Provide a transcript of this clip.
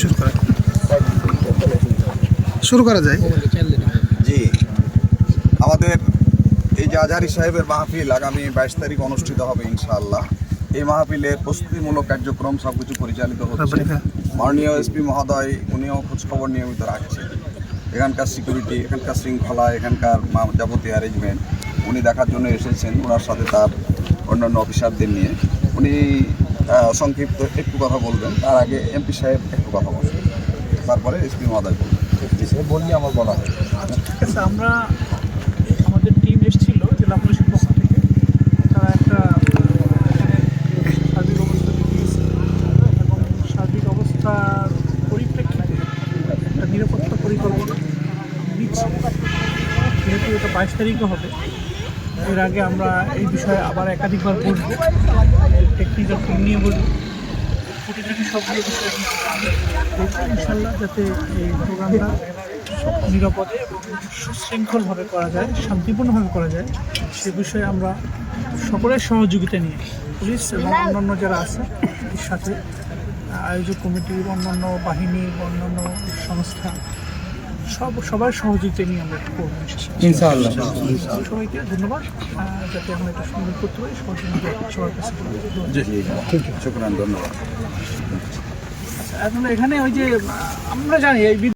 শুরু করা শুরু করা যায়। জি। আমাদের এই যে আজহারি সাহেবের মাহফিল আগামী বাইশ তারিখ অনুষ্ঠিত হবে ইনশাআল্লাহ। এই মাহফিলের প্রস্তুতিমূলক কার্যক্রম সব কিছু পরিচালিত হচ্ছে। মাননীয় এসপি মহোদয় উনিও খোঁজখবর নিয়মিত রাখছেন। এখানকার সিকিউরিটি এখানকার শৃঙ্খলা এখানকার যাবতীয় অ্যারেঞ্জমেন্ট উনি দেখার জন্য এসেছেন। ওনার সাথে তার অন্যান্য অফিসারদের নিয়ে। উনি সংক্ষিপ্ত একটু কথা বলবেন। তার আগে এমপি সাহেব একটু কথা বলবেন। তারপরে এসপি মহোদয় বলবেন। এসপি সাহেব বললে আমার বলা হয়। ঠিক আছে আমরা আমাদের টিম এসেছিল জেলা পুলিশের পক্ষ থেকে। তারা একটা এখানে সার্বিক অবস্থা দেখিয়েছে। এবং সার্বিক অবস্থার পরিপ্রেক্ষিতে একটা নিরাপত্তা পরিকল্পনা দিচ্ছে যেহেতু এটা বাইশ তারিখে হবে এর আগে আমরা এই বিষয়ে আবার একাধিকবার বসবো ইনশাল্লাহ যাতে এই নিরাপদে এবং সুশৃঙ্খলভাবে করা যায়, শান্তিপূর্ণভাবে করা যায়, সে বিষয়ে আমরা সকলের সহযোগিতা নিয়ে পুলিশ এবং অন্যান্য যারা আছে সাথে আয়োজক কমিটির অন্যান্য বাহিনী, অন্যান্য সংস্থা সব সবার সহযোগিতা নিয়ে আমরা একটু করব ইনশাআল্লাহ। সবাইকে ধন্যবাদ। যাতে আমরা একটা সুন্দর করতে পারি সহযোগিতা সবার কাছে ধন্যবাদ। এখন এখানে ওই যে আমরা জানি এই